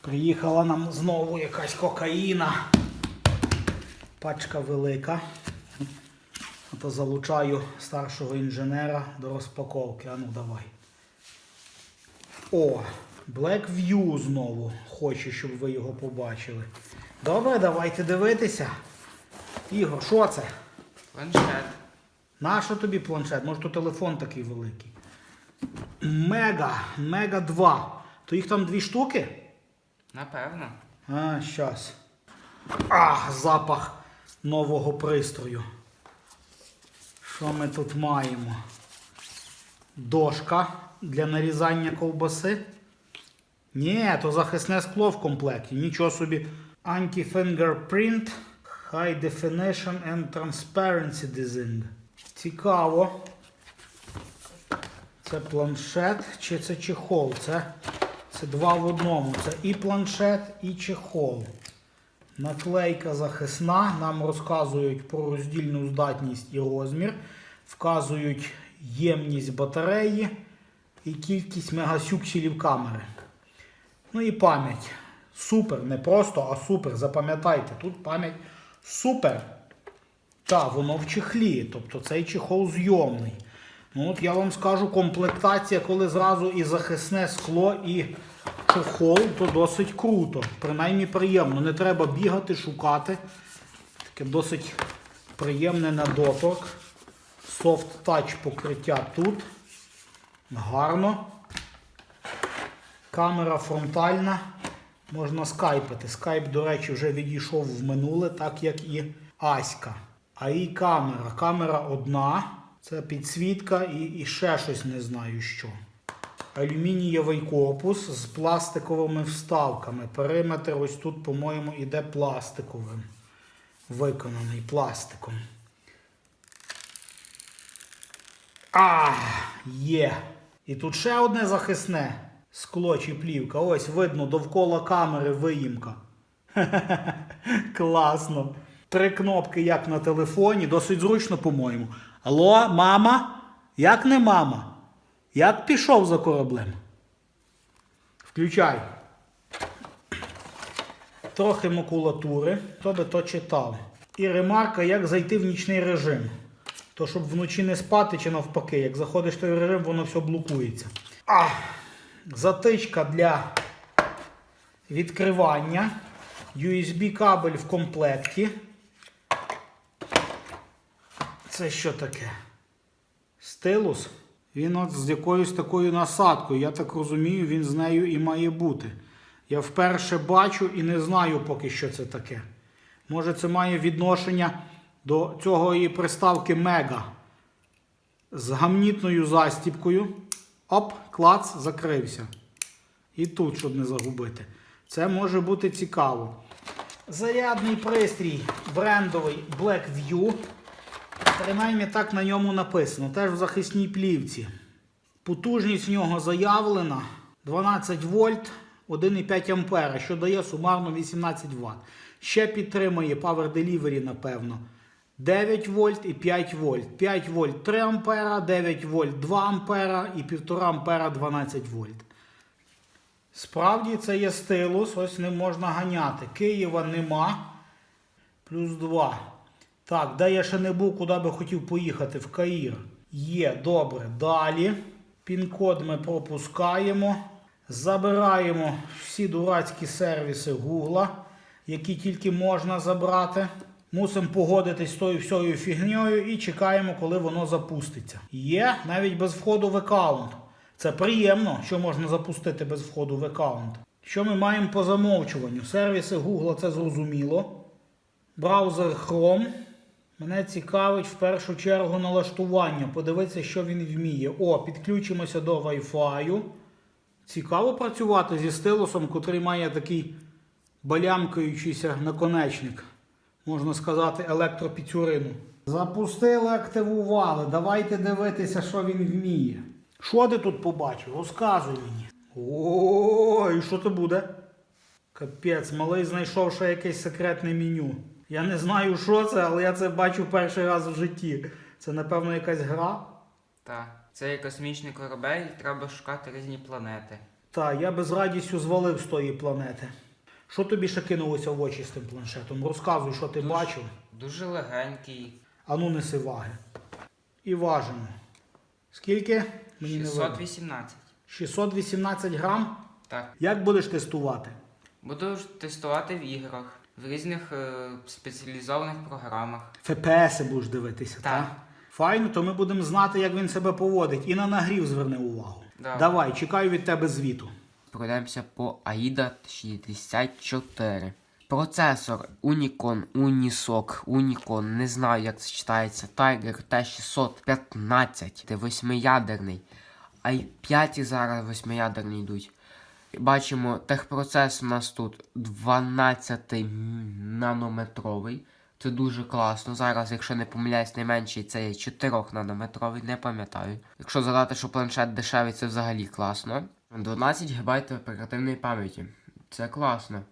Приїхала нам знову якась кокаїна. Пачка велика. Ото залучаю старшого інженера до розпаковки. А ну давай. О, Blackview знову. Хочу, щоб ви його побачили. Добре, давайте дивитися. Ігор, що це? Планшет. Нащо тобі планшет? Може, то телефон такий великий. Мега, Мега 2. То їх там дві штуки? Напевно. А, щас. Ах, запах нового пристрою. Що ми тут маємо? Дошка для нарізання ковбаси. Ні, то захисне скло в комплекті. Нічого собі. Anti-fingerprint, High Definition and Transparency Design. Цікаво. Це планшет чи це чехол? Це, це два в одному. Це і планшет, і чехол. Наклейка захисна. Нам розказують про роздільну здатність і розмір. Вказують ємність батареї і кількість мегасюкселів камери. Ну і пам'ять. Супер, не просто, а супер. Запам'ятайте, тут пам'ять супер. Та, воно в чехлі, тобто цей чехол зйомний. Ну от я вам скажу, комплектація, коли зразу і захисне скло, і чехол, то досить круто. Принаймні приємно. Не треба бігати, шукати. Таке досить приємне на. Soft touch покриття тут. Гарно. Камера фронтальна. Можна скайпити. Скайп, до речі, вже відійшов в минуле, так як і Аська. А і камера. Камера одна. Це підсвітка і, і ще щось не знаю що. Алюмінієвий корпус з пластиковими вставками. Периметр ось тут, по-моєму, іде пластиковим. Виконаний пластиком. А, є. І тут ще одне захисне скло чи плівка. Ось видно довкола камери виїмка. Класно. Три кнопки, як на телефоні, досить зручно, по-моєму. Алло, мама? Як не мама? Як пішов за кораблем? Включай. Трохи макулатури, хто би то читав. І ремарка, як зайти в нічний режим. То щоб вночі не спати чи навпаки, як заходиш в той режим, воно все блокується. А, затичка для відкривання. USB кабель в комплекті. Це що таке? Стилус. Він от з якоюсь такою насадкою. Я так розумію, він з нею і має бути. Я вперше бачу і не знаю поки що це таке. Може, це має відношення до цього і приставки Мега. З гамнітною застіпкою. Оп, клац, закрився. І тут, щоб не загубити. Це може бути цікаво. Зарядний пристрій брендовий Blackview. Принаймні так на ньому написано. Теж в захисній плівці. Потужність в нього заявлена 12 вольт 1,5 ампера, що дає сумарно 18 Вт. Ще підтримує Power Delivery, напевно. 9 вольт і 5 вольт. 5 вольт 3 ампера, 9 вольт 2 ампера і 1,5 ампера 12 вольт. Справді це є стилус, ось ним можна ганяти. Києва нема. Плюс 2. Так, де я ще не був, куди би хотів поїхати? В Каїр. Є, добре. Далі. Пін-код ми пропускаємо. Забираємо всі дурацькі сервіси Гугла, які тільки можна забрати. Мусимо погодитись з тою всьою фігньою і чекаємо, коли воно запуститься. Є навіть без входу в аккаунт. Це приємно, що можна запустити без входу в аккаунт. Що ми маємо по замовчуванню? Сервіси Google це зрозуміло. Браузер Chrome. Мене цікавить в першу чергу налаштування. Подивитися, що він вміє. О, підключимося до Wi-Fi. Цікаво працювати зі стилусом, котрий має такий балямкаючийся наконечник. Можна сказати, електропіцюрину. Запустили, активували. Давайте дивитися, що він вміє. Що ти тут побачив? Розказуй мені. О, і що це буде? Капець, малий знайшов ще якесь секретне меню. Я не знаю, що це, але я це бачу перший раз в житті. Це, напевно, якась гра. Так. Це є космічний корабель, і треба шукати різні планети. Та, я би з радістю звалив з тої планети. Що тобі ще кинулося в очі з тим планшетом? Розказуй, що ти Дуже- бачив. Дуже легенький. Ану неси ваги. І важимо. Скільки? Мені не видно. 618. 618 грам. Так. Як будеш тестувати? Буду ж тестувати в іграх, в різних е, спеціалізованих програмах. ФПС будеш дивитися, так? Так. Файно, то ми будемо знати, як він себе поводить. І на нагрів зверни увагу. Да. Давай, чекаю від тебе звіту. Пройдемося по AIDA 64. Процесор Unicon, Unisoc, Unicon, не знаю як це читається. Tiger T615, де восьмиядерний. i5 зараз восьмиядерні йдуть. Бачимо, техпроцес у нас тут 12 нанометровий. Це дуже класно. Зараз, якщо не помиляюсь, найменший це є 4 нанометровий, не пам'ятаю. Якщо згадати, що планшет дешевий, це взагалі класно. 12 ГБ оперативної пам'яті. Це класно.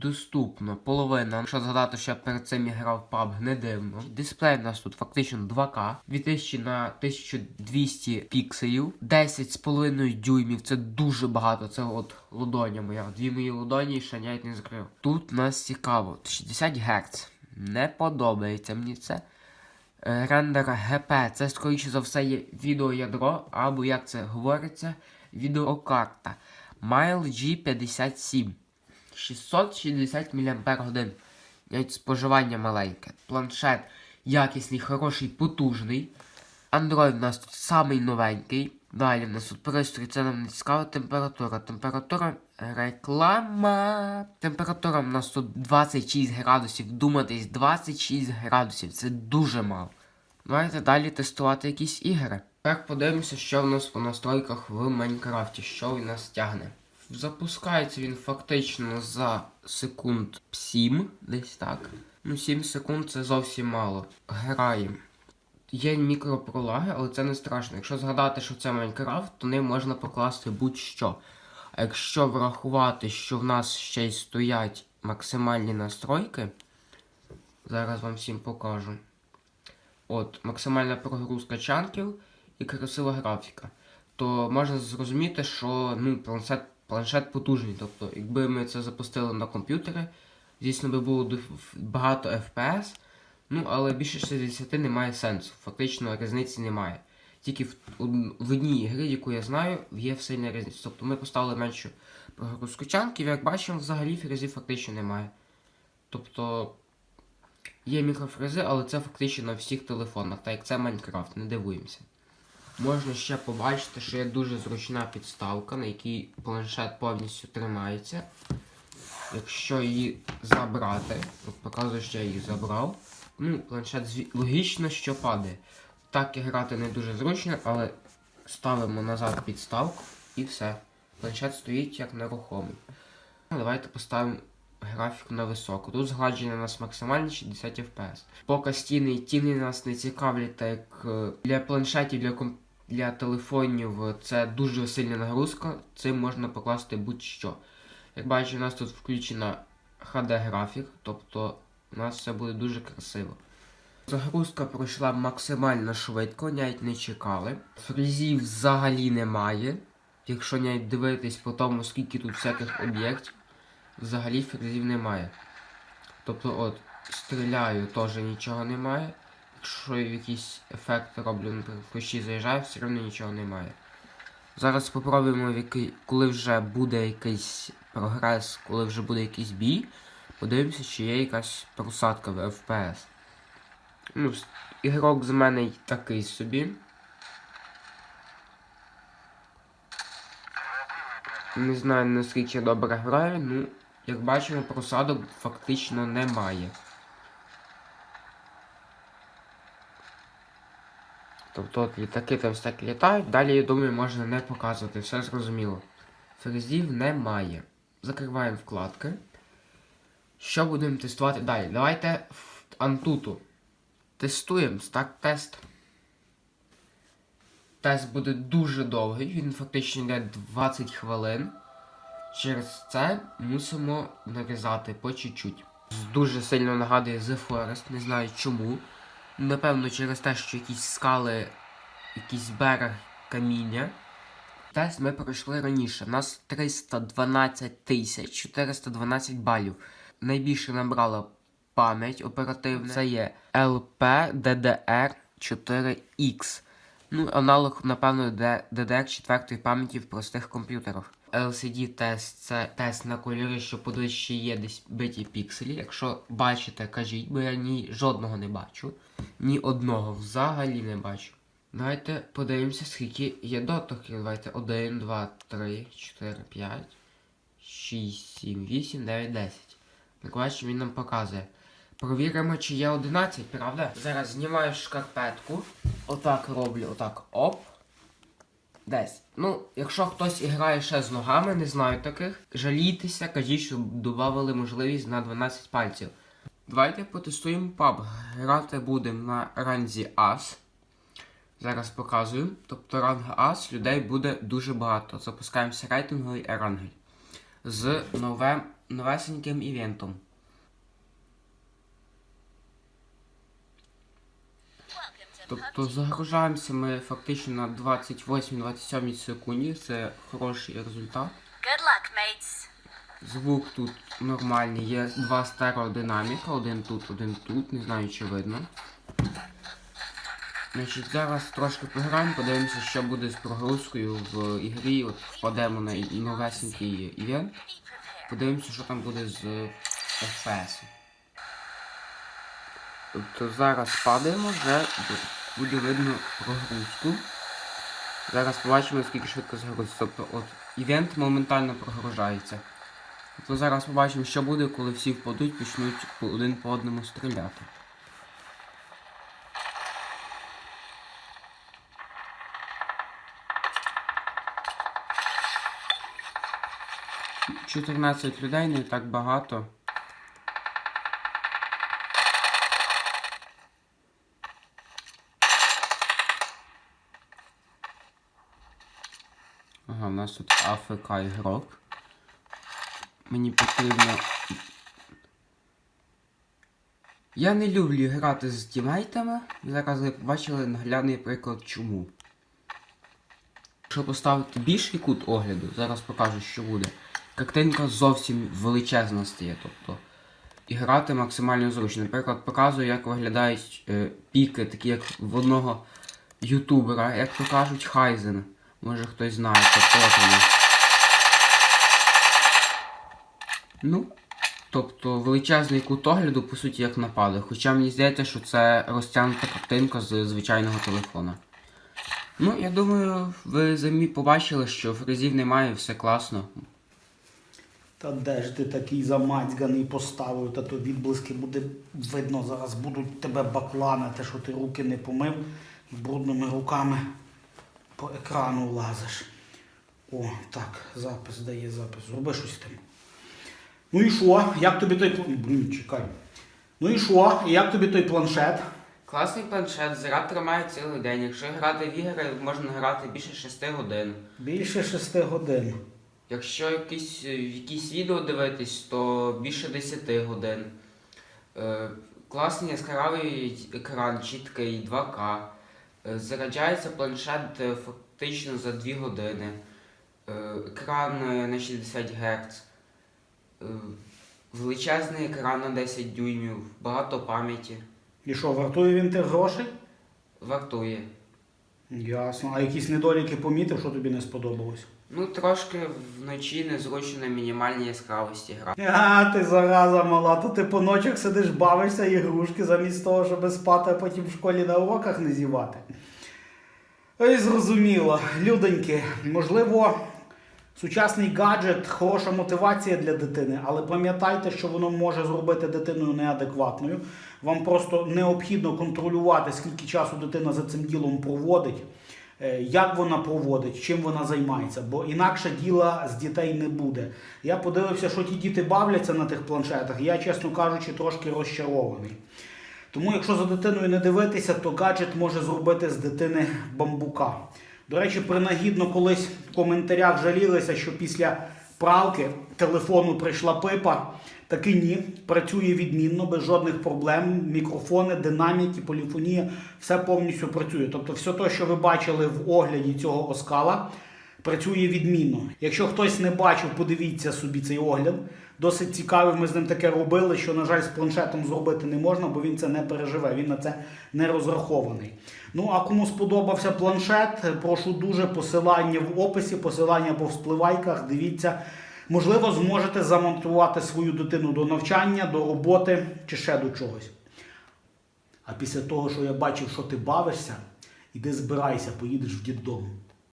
Доступно, половина. Якщо згадати, що я перед цим я грав PUBG, не дивно. Дисплей у нас тут фактично 2К, 2000 на 1200 пікселів, 10,5 дюймів. Це дуже багато. Це от ладоня моя. Дві мої ладоні ще навіть не закрив. Тут у нас цікаво. 60 Гц. Не подобається мені це. Е, Рендер ГП, це скоріше за все є відеоядро, або як це говориться, відеокарта. Mile G57. 660 мАч. Навіть споживання маленьке. Планшет якісний, хороший, потужний. Android у нас тут самий новенький. Далі в нас тут пристрій, це нам не цікаво. Температура. Температура реклама. Температура в нас тут 26 градусів. Думатись, 26 градусів. Це дуже мало. Давайте далі тестувати якісь ігри. Так подивимося, що в нас по настройках в Майнкрафті, що він нас тягне. Запускається він фактично за секунд 7, десь так. Ну, 7 секунд це зовсім мало. Граємо. Є мікропролаги, але це не страшно. Якщо згадати, що це Майнкрафт, то ним можна покласти будь-що. А якщо врахувати, що в нас ще й стоять максимальні настройки, зараз вам всім покажу. От, максимальна прогрузка чанків і красива графіка. То можна зрозуміти, що ну, планшет, планшет потужний. Тобто, якби ми це запустили на комп'ютері, звісно би було багато FPS, ну, але більше 60 немає сенсу. Фактично різниці немає. Тільки в, в одній грі, яку я знаю, є сильна різниця. Тобто ми поставили меншу прогрузку чанків, як бачимо, взагалі фрезів фактично немає. Тобто є мікрофрези, але це фактично на всіх телефонах, так як це Майнкрафт, не дивуємося. Можна ще побачити, що є дуже зручна підставка, на якій планшет повністю тримається. Якщо її забрати, от показую, що я її забрав. Ну, планшет логічно, що падає. Так і грати не дуже зручно, але ставимо назад підставку і все. Планшет стоїть як нерухомий. Ну, Давайте поставимо графіку на високу. Тут згладження у нас максимально 60 FPS. Поки стіни і тіни нас не цікавлять, так як е, для планшетів, для, комп... для телефонів е, це дуже сильна нагрузка, цим можна покласти будь-що. Як бачите, у нас тут включена HD графік, тобто у нас все буде дуже красиво. Загрузка пройшла максимально швидко, навіть не чекали. Фрізів взагалі немає. Якщо навіть дивитись по тому, скільки тут всяких об'єктів, взагалі фрезів немає. Тобто, от, стріляю, теж нічого немає. Якщо якийсь ефект роблю, наприклад, кущі заїжджаю, все одно нічого немає. Зараз спробуємо, коли вже буде якийсь прогрес, коли вже буде якийсь бій, подивимося, чи є якась просадка в FPS. Ну, ігрок з мене такий собі. Не знаю наскільки добре граю, ну, як бачимо, просадок фактично немає. Тобто от літаки там всякі літають, далі, я думаю, можна не показувати, все зрозуміло. Фрезів немає. Закриваємо вкладки. Що будемо тестувати далі? Давайте в Антуту. Тестуємо стак тест. Тест буде дуже довгий, він фактично йде 20 хвилин. Через це мусимо нарізати по чуть-чуть. Дуже сильно нагадує The Forest, не знаю чому. Напевно, через те, що якісь скали, якийсь берег каміння. Тест ми пройшли раніше. У нас 312 тисяч 412 балів. Найбільше набрала пам'ять оперативна. Це є LPDDR 4X. Ну, аналог, напевно, DDR 4 пам'яті в простих комп'ютерах. LCD тест це тест на кольори, що подивись, є десь биті пікселі. Якщо бачите, кажіть, бо я ні жодного не бачу. Ні одного взагалі не бачу. Давайте подивимося, скільки є дотоків. Давайте 1, 2, 3, 4, 5, 6, 7, 8, 9, 10. Так бачимо, він нам показує. Провіримо, чи є 11, правда? Зараз знімаю шкарпетку. Отак роблю, отак. Оп. Десь. Ну, якщо хтось грає ще з ногами, не знаю таких, жалійтеся, кажіть, щоб додавали можливість на 12 пальців. Давайте потестуємо PUBG. Грати будемо на ранзі As. Зараз показую. Тобто ранг As людей буде дуже багато. Запускаємося рейтинговий ерангель. З новим, новесеньким івентом. Тобто загружаємося ми фактично на 28-27 секунді. Це хороший результат. Good luck, mates. Звук тут нормальний, є два стереодинаміка, один тут, один тут, не знаю чи видно. Значить, зараз трошки пограємо, подивимося, що буде з прогрузкою в ігрі. От впадемо на новесенький івент. Подивимося, що там буде з FPS. Тобто зараз падаємо, вже буде видно прогрузку. Зараз побачимо, скільки швидко загрузиться. Тобто от івент моментально прогружається. Тобто зараз побачимо, що буде, коли всі впадуть, почнуть один по одному стріляти. Чотирнадцять людей не так багато. Ага, у нас тут АФК ігрок. Мені потрібно. Я не люблю грати з тімейтами. Зараз ви побачили наглядний приклад чому. Якщо поставити більший кут огляду, зараз покажу, що буде. Картинка зовсім величезна стає. Тобто і грати максимально зручно. Наприклад, показую, як виглядають е, піки, такі як в одного ютубера, як то кажуть, Хайзен. Може хтось знає, це проти. Ну, тобто величезний кут огляду, по суті, як напади. Хоча мені здається, що це розтягнута картинка з звичайного телефона. Ну, я думаю, ви самі побачили, що фрезів немає, все класно. Та де ж ти такий замацьганий поставив, та то відблиски буде видно, зараз будуть тебе бакланити, що ти руки не помив брудними руками по екрану лазиш. О, так, запис дає запис. Зроби щось з тим. Ну і що? Як тобі той план- Блін, чекай. Ну і що? І як тобі той планшет? Класний планшет, заряд тримає цілий день. Якщо грати в ігри, можна грати більше 6 годин. Більше 6 годин. Якщо якісь, е, якісь відео дивитись, то більше 10 годин. Е, класний яскравий екран, чіткий 2К. Е, заряджається планшет е, фактично за 2 години. Е, екран на 60 Гц. Величезний екран на 10 дюймів, багато пам'яті. І що, вартує він тих грошей? Вартує. Ясно. А якісь недоліки помітив, що тобі не сподобалось? Ну, трошки вночі незручно на мінімальній яскравості грати. А, ти зараза мала, то ти по ночах сидиш, бавишся ігрушки замість того, щоб спати, а потім в школі на уроках не зівати. Ой, зрозуміло, людоньки, можливо, сучасний гаджет хороша мотивація для дитини, але пам'ятайте, що воно може зробити дитиною неадекватною. Вам просто необхідно контролювати, скільки часу дитина за цим ділом проводить, як вона проводить, чим вона займається, бо інакше діла з дітей не буде. Я подивився, що ті діти бавляться на тих планшетах. Я, чесно кажучи, трошки розчарований. Тому, якщо за дитиною не дивитися, то гаджет може зробити з дитини бамбука. До речі, принагідно колись в коментарях жалілися, що після пралки телефону прийшла пипа. Таки ні, працює відмінно, без жодних проблем. Мікрофони, динаміки, поліфонія, все повністю працює. Тобто, все те, що ви бачили в огляді цього оскала, Працює відмінно. Якщо хтось не бачив, подивіться собі цей огляд. Досить цікавий. Ми з ним таке робили, що, на жаль, з планшетом зробити не можна, бо він це не переживе. Він на це не розрахований. Ну а кому сподобався планшет, прошу дуже посилання в описі, посилання по вспливайках. Дивіться. Можливо, зможете замонтувати свою дитину до навчання, до роботи чи ще до чогось. А після того, що я бачив, що ти бавишся, іди збирайся, поїдеш в діддом.